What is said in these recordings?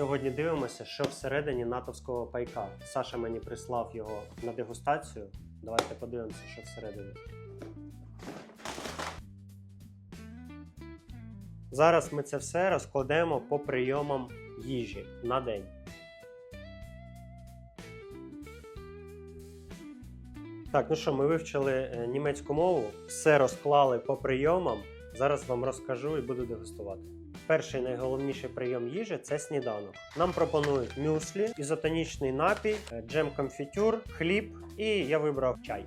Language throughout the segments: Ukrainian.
Сьогодні дивимося, що всередині натовського пайка. Саша мені прислав його на дегустацію. Давайте подивимося, що всередині. Зараз ми це все розкладемо по прийомам їжі на день. Так, ну що, ми вивчили е, німецьку мову, все розклали по прийомам. Зараз вам розкажу і буду дегустувати. Перший найголовніший прийом їжі це сніданок. Нам пропонують мюслі, ізотонічний напій, е, джем-конфітюр, хліб і я вибрав чай.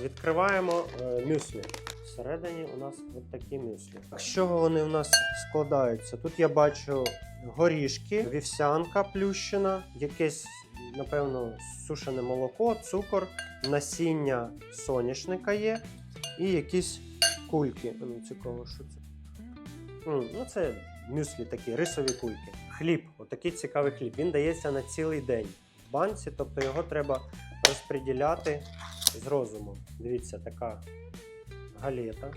Відкриваємо е, мюслі. Всередині у нас от такі мюслі. З чого вони у нас складаються? Тут я бачу горішки, вівсянка плющена, якесь, напевно, сушене молоко, цукор, насіння соняшника є і якісь кульки. Ну, цікаво, що це. Ну, це мюслі такі, рисові кульки. Хліб, отакий цікавий хліб. Він дається на цілий день в банці, тобто його треба розподіляти з розумом. Дивіться, така галета.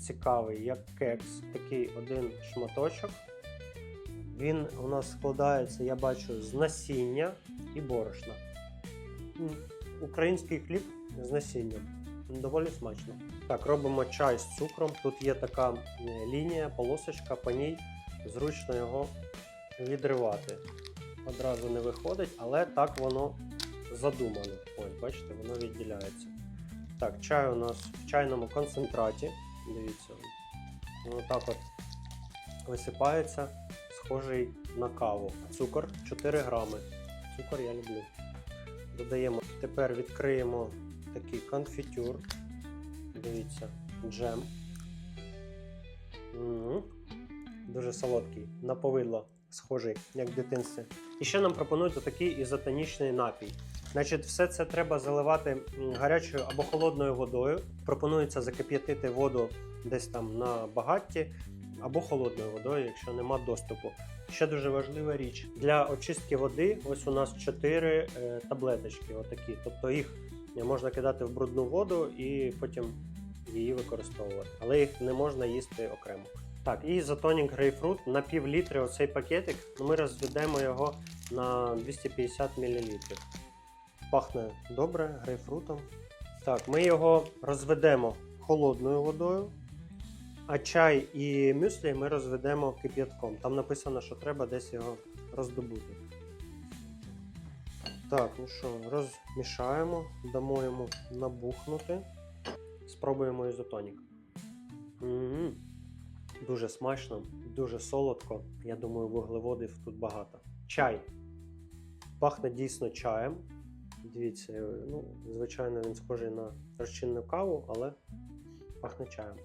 Цікавий, як кекс, такий один шматочок. Він у нас складається, я бачу, з насіння і борошна. Український хліб з насінням. Доволі смачно. Так, робимо чай з цукром. Тут є така е, лінія, полосочка, по ній зручно його відривати. Одразу не виходить, але так воно задумано. Ось, бачите, воно відділяється. Так, чай у нас в чайному концентраті. Дивіться, воно так от висипається, схожий на каву. Цукор 4 грами. Цукор я люблю. Додаємо. Тепер відкриємо такий конфітюр. Дивіться, джем. М, Дуже солодкий, на повидло схожий, як в дитинстві. І ще нам пропонують такий ізотонічний напій. Значить, все це треба заливати гарячою або холодною водою. Пропонується закип'ятити воду десь там на багатті або холодною водою, якщо нема доступу. Ще дуже важлива річ для очистки води. Ось у нас 4 е, таблеточки, отакі. Тобто їх можна кидати в брудну воду і потім її використовувати. Але їх не можна їсти окремо. Так, і ізотонік грейпфрут на пів літри оцей пакетик. Ми розведемо його на 250 мл. Пахне добре грейпфрутом. Так, ми його розведемо холодною водою. А чай і мюслі ми розведемо кип'ятком. Там написано, що треба десь його роздобути. Так, ну що, розмішаємо, дамо йому набухнути. Спробуємо ізотонік. м Дуже смачно, дуже солодко. Я думаю, вуглеводів тут багато. Чай. Пахне дійсно чаєм. Дивіться, ну, звичайно, він схожий на розчинну каву, але пахне чаєм.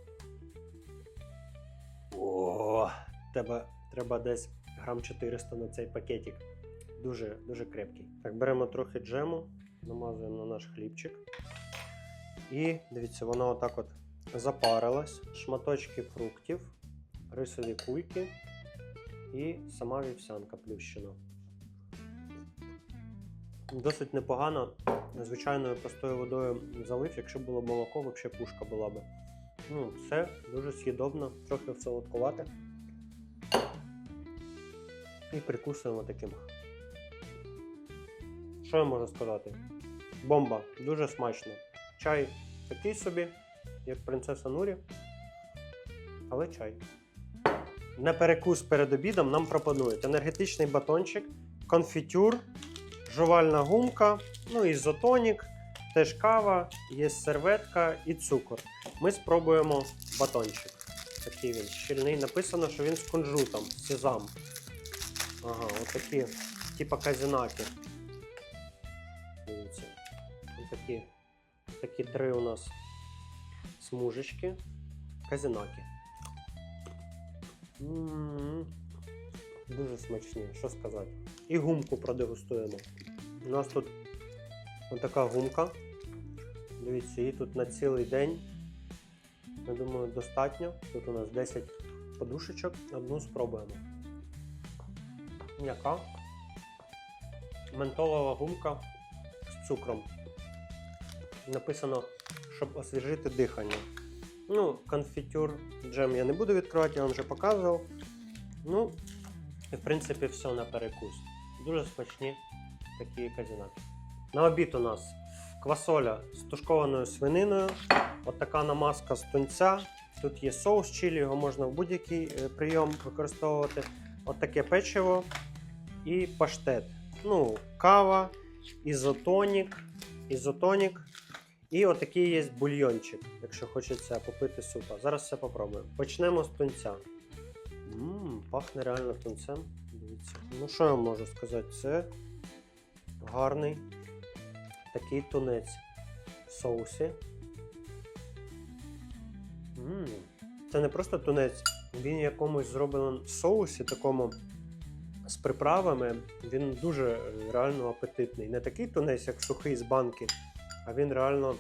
О, тебе треба десь грам 400 на цей пакетик. Дуже дуже крепкий. Так, беремо трохи джему, намазуємо на наш хлібчик. І дивіться, воно отак от запарилось. Шматочки фруктів, рисові кульки і сама вівсянка плющена. Досить непогано. Звичайною простою водою залив, якщо було молоко, взагалі пушка була би. Ну, все дуже з'їдобно, трохи солодкувате. І прикусуємо таким. Що я можу сказати? Бомба, дуже смачно. Чай такий собі, як принцеса Нурі. Але чай. На перекус перед обідом нам пропонують енергетичний батончик, конфітюр, жувальна гумка, ну ізотонік, теж кава, є серветка і цукор. Ми спробуємо батончик. Такий він щільний. Написано, що він з кунжутом, сезам. Ага, отакі, типа казінаки. Такі, такі три у нас смужечки. Казінаки. М, Дуже смачні, що сказати. І гумку продегустуємо. У нас тут отака гумка. Дивіться, її тут на цілий день. Я думаю, достатньо. Тут у нас 10 подушечок. Одну спробуємо. М'яка. Ментолова гумка з цукром. Написано, щоб освіжити дихання. Ну, конфітюр джем я не буду відкривати, я вам вже показував. Ну, І в принципі все на перекус. Дуже смачні такі казінаки. На обід у нас квасоля з тушкованою свининою. От така намазка з тунця. Тут є соус чилі, його можна в будь-який е, прийом використовувати. От печиво і паштет. Ну, кава, ізотонік, ізотонік. І отакий є бульйончик, якщо хочеться попити супа. Зараз все попробуємо. Почнемо з тунця. Ммм, пахне реально тунцем. Дивіться. Ну, що я можу сказати? Це гарний такий тунець в соусі. Ммм. Це не просто тунець, він якомусь зроблений в соусі такому з приправами. Він дуже е, реально апетитний. Не такий тунець, як сухий з банки, а він реально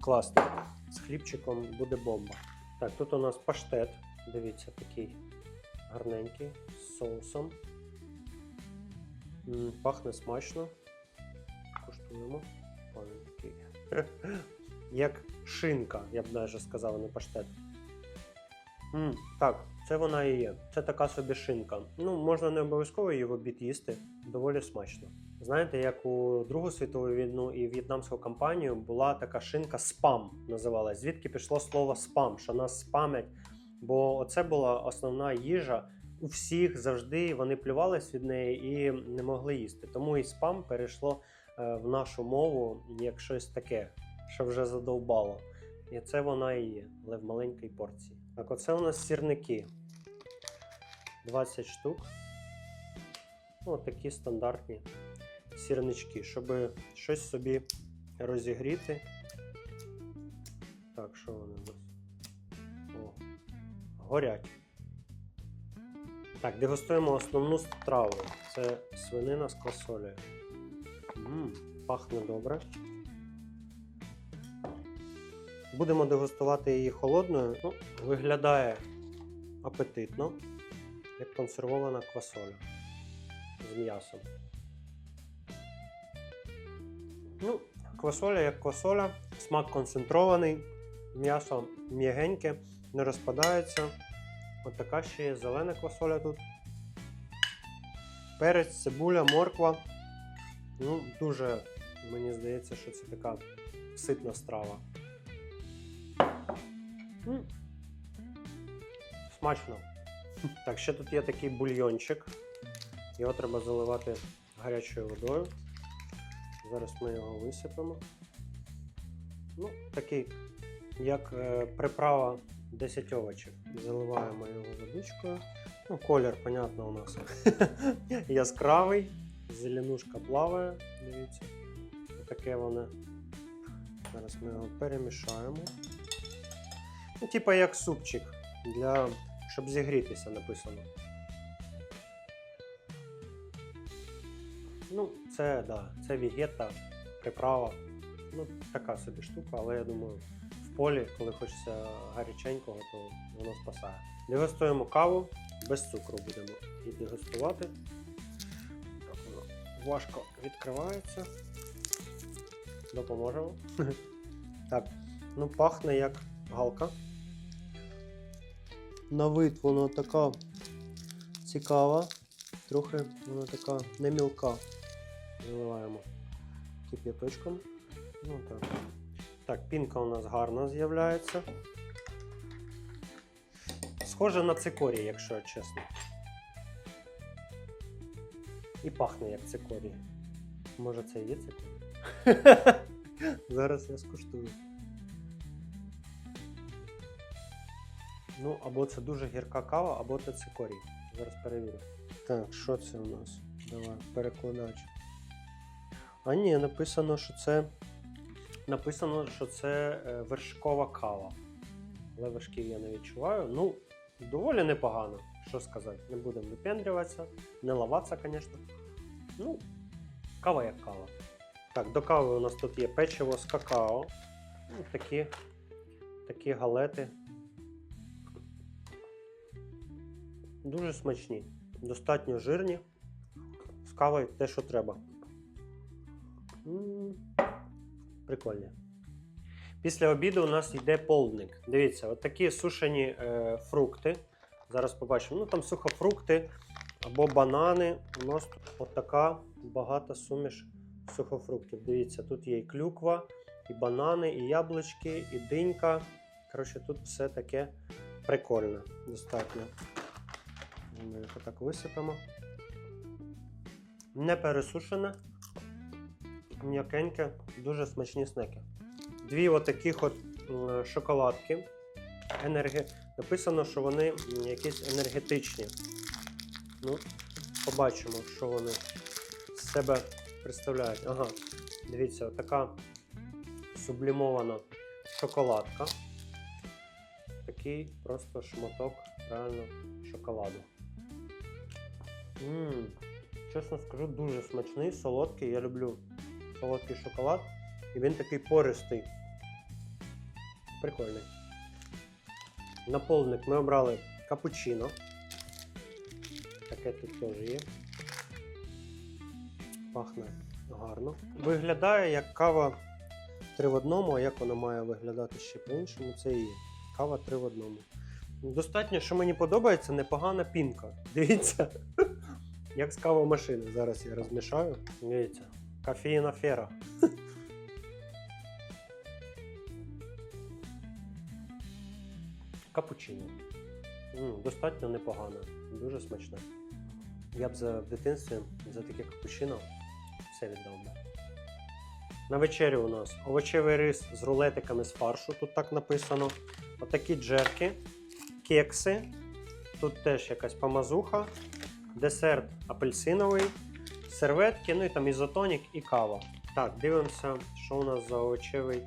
класний. З хлібчиком буде бомба. Так, тут у нас паштет. Дивіться, такий гарненький з соусом. М, Пахне смачно. Куштуємо. Як шинка, я б навіть сказав, не паштет. М, так, це вона і є. Це така собі шинка. Ну, можна не обов'язково її в обід їсти, доволі смачно. Знаєте, як у Другу світову війну і в'єтнамську кампанію була така шинка спам називалась. Звідки пішло слово спам, що нас спамять. Бо це була основна їжа у всіх завжди. Вони плювались від неї і не могли їсти. Тому і спам перейшло е, в нашу мову як щось таке, що вже задовбало. І це вона і є, але в маленькій порції. Так, оце у нас сірники. 20 штук. Ну, такі стандартні сірнички, щоб щось собі розігріти. Так, що вони у нас? О, горять. Так, дегустуємо основну страву. Це свинина з квасолею. Мм, пахне добре. Будемо дегустувати її холодною. Ну, виглядає апетитно, як консервована квасоля з м'ясом. Ну, квасоля як квасоля, смак концентрований, м'ясо м'ягеньке, не розпадається. От така ще є зелена квасоля тут. Перець, цибуля, морква. Ну, дуже, мені здається, що це така ситна страва. М. Смачно. Так, ще тут є такий бульйончик. Його треба заливати гарячою водою. Зараз ми його висипемо. Ну, такий, як е, приправа 10 овочів. Заливаємо його водичкою. Ну, колір, понятно, у нас яскравий. Зеленушка плаває. Дивіться. Таке воно. Зараз ми його перемішаємо. Ну, типа як супчик, для... щоб зігрітися написано. Ну, це да, це вігета, приправа. Ну, така собі штука, але я думаю, в полі, коли хочеться гаряченького, то воно спасає. Дегустуємо каву, без цукру будемо і дегустувати. Так воно важко відкривається. Допоможемо. Так, ну пахне як галка. На вид вона така цікава, трохи вона така не мілка. Заливаємо кип'яточком. Ну так. Так, пінка у нас гарно з'являється. Схоже на цикорій, якщо чесно. І пахне як цикорій. Може це і є цикорій? Зараз я скуштую. Ну, або це дуже гірка кава, або це цикорій. Зараз перевірю. Так, що це у нас? Давай, перекладач. А ні, написано, що це. Написано, що це е, вершкова кава. Але вершків я не відчуваю. Ну, доволі непогано, що сказати. Не будемо випендрюватися, не lavатися, звісно. Ну, кава як кава. Так, до кави у нас тут є печиво з какао. Ну, такі, такі галети. Дуже смачні, достатньо жирні. З кавою те, що треба. М, Прикольні. Після обіду у нас йде полдник. Дивіться, от такі сушені е, фрукти. Зараз побачимо. Ну там сухофрукти, або банани. У нас тут отака багата суміш сухофруктів. Дивіться, тут є і клюква, і банани, і яблучки, і динька. Коротше, тут все таке прикольне. Достатньо. Ми їх отак висипемо. Не пересушене, м'якеньке, дуже смачні снеки. Дві отаких от м, шоколадки. Енерги... Написано, що вони якісь енергетичні. Ну, побачимо, що вони з себе представляють. Ага, дивіться, така сублімована шоколадка. Такий просто шматок реально шоколаду. Ммм, чесно скажу, дуже смачний, солодкий. Я люблю солодкий шоколад. І він такий пористий. Прикольний. Наповник ми обрали капучино. Таке тут теж є. Пахне гарно. Виглядає як кава 3 в одному, а як вона має виглядати ще по-іншому, це і є. Кава 3 в одному. Достатньо, що мені подобається, непогана пінка. Дивіться, як з кавомашини. Зараз я розмішаю. Дивіться, кофеїна фера. Капучино. Достатньо непогано, дуже смачне. Я б за в дитинстві за таке капучино все віддав би. На вечерю у нас овочевий рис з рулетиками з фаршу, тут так написано. Отакі джерки, кекси. Тут теж якась помазуха, десерт апельсиновий, серветки, ну і там ізотонік і кава. Так, дивимося, що у нас за овочевий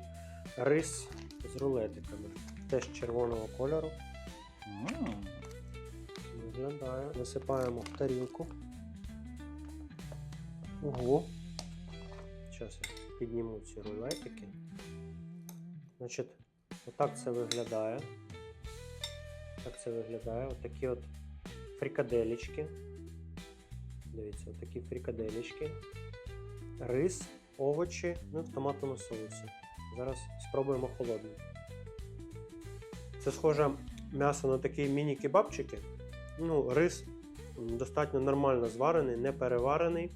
рис з рулетиками. Теж червоного кольору. М, Виглядає. Висипаємо в тарілку. Ого. Зараз я підніму ці рулетики. Значить, отак це виглядає. Так це виглядає. Отакі от фрикаделечки. Дивіться, отакі фрикаделечки. Рис, овочі, ну в томатному соусі. Зараз спробуємо холодний. Це схоже м'ясо на такі міні-кебабчики. Ну, рис достатньо нормально зварений, не переварений,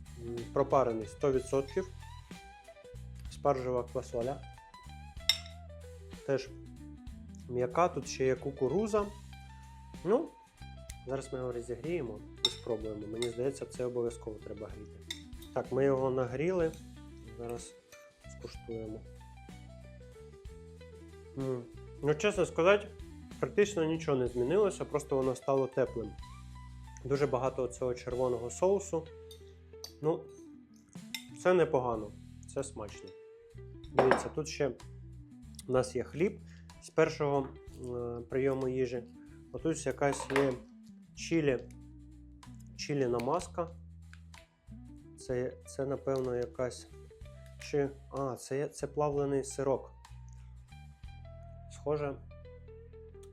пропарений 100%. Спаржева квасоля. Теж м'яка, тут ще є кукуруза. Ну, зараз ми його розігріємо спробуємо. Мені здається, це обов'язково треба гріти. Так, ми його нагріли. Зараз скуштуємо. М, Ну, чесно сказати, практично нічого не змінилося, просто воно стало теплим. Дуже багато цього червоного соусу. Ну, це непогано, це смачно. Дивіться, тут ще у нас є хліб з першого е, прийому їжі. Отут якась є чилі, чилі намазка. Це, це напевно, якась. Чи. А, це, це плавлений сирок. Схоже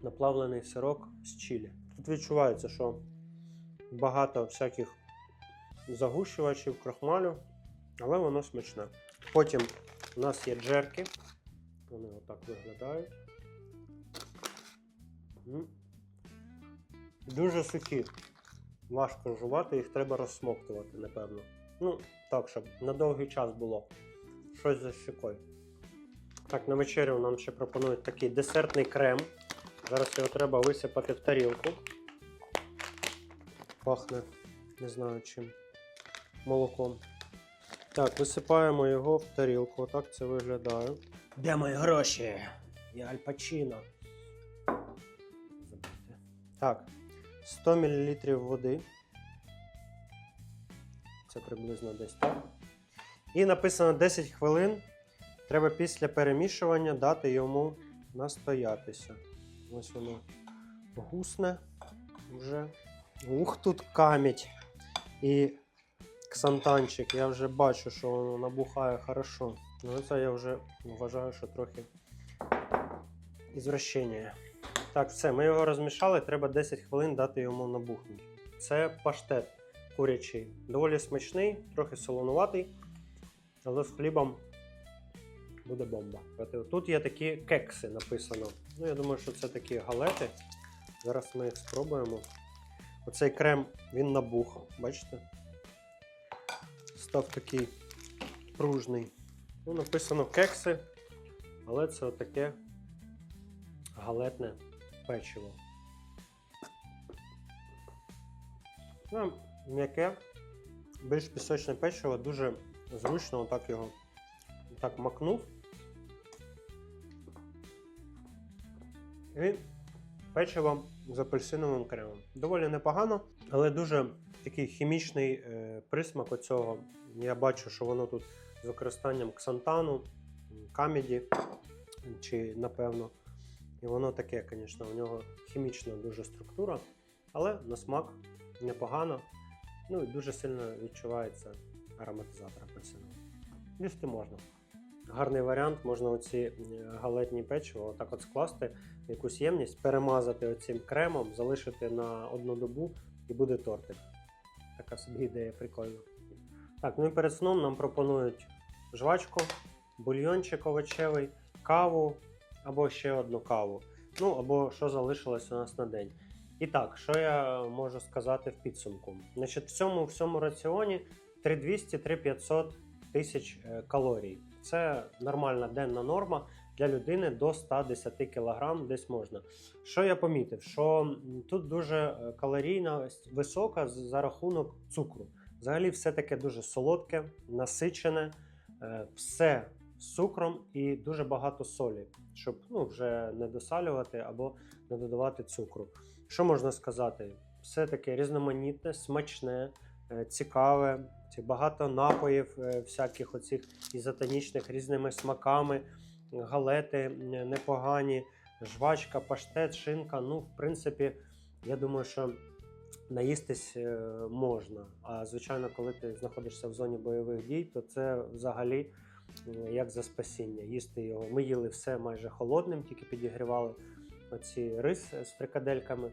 на плавлений сирок з чилі. Тут відчувається, що багато всяких загущувачів, крахмалю, але воно смачне. Потім у нас є джерки. Вони отак виглядають. Дуже сухі. Важко жувати, їх треба розсмоктувати, напевно. Ну, так, щоб на довгий час було. Щось за щекою. Так, на вечерю нам ще пропонують такий десертний крем. Зараз його треба висипати в тарілку. Пахне, не знаю чим. Молоком. Так, висипаємо його в тарілку. Отак це виглядає. Де мої гроші? Я Аль Пачино. Так, 100 мл води. Це приблизно десь так. І написано 10 хвилин. Треба після перемішування дати йому настоятися. Ось воно гусне вже. Ух, тут камідь і ксантанчик. Я вже бачу, що воно набухає хорошо. Ну, це я вже вважаю, що трохи ізвращення. Так, все, ми його розмішали, треба 10 хвилин дати йому набухнути. Це паштет курячий. Доволі смачний, трохи солонуватий, але з хлібом буде бомба. Тут є такі кекси написано. Ну, я думаю, що це такі галети. Зараз ми їх спробуємо. Оцей крем він набух, бачите? Став такий пружний. Ну, написано кекси, але це отаке галетне печиво. Ну, м'яке, більш пісочне печиво, дуже зручно отак його так макнув. І печиво з апельсиновим кремом. Доволі непогано, але дуже такий хімічний е, присмак оцього. Я бачу, що воно тут з використанням ксантану, камеді, чи напевно. І воно таке, звісно, у нього хімічна дуже структура, але на смак непогано. Ну і дуже сильно відчувається ароматизатор апельсиновий. Їсти можна. Гарний варіант, можна оці е, галетні печиво отак от скласти якусь ємність, перемазати оцим кремом, залишити на одну добу і буде тортик. Така собі ідея прикольна. Так, ну і перед сном нам пропонують жвачку, бульйончик овочевий, каву або ще одну каву. Ну або що залишилось у нас на день. І так, що я можу сказати в підсумку? Значить, в цьому всьому раціоні 3200-3500 тисяч е, калорій. Це нормальна денна норма для людини до 110 кг десь можна. Що я помітив? Що тут дуже е, калорійність висока за рахунок цукру. Взагалі, все таке дуже солодке, насичене, е, все з цукром і дуже багато солі, щоб ну, вже не досалювати або не додавати цукру. Що можна сказати? Все таке різноманітне, смачне, е, цікаве, ці багато напоїв, е, всяких оцих ізотонічних різними смаками, галети непогані, жвачка, паштет, шинка. Ну, в принципі, я думаю, що наїстись е, можна. А звичайно, коли ти знаходишся в зоні бойових дій, то це взагалі як за спасіння. Їсти його. Ми їли все майже холодним, тільки підігрівали оці рис з фрикадельками.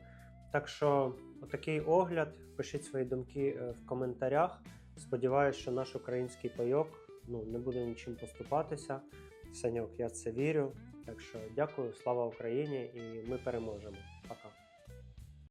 Так що, отакий огляд. Пишіть свої думки е, в коментарях. Сподіваюсь, що наш український пайок ну, не буде нічим поступатися. Саньок, я це вірю. Так що дякую, слава Україні, і ми переможемо.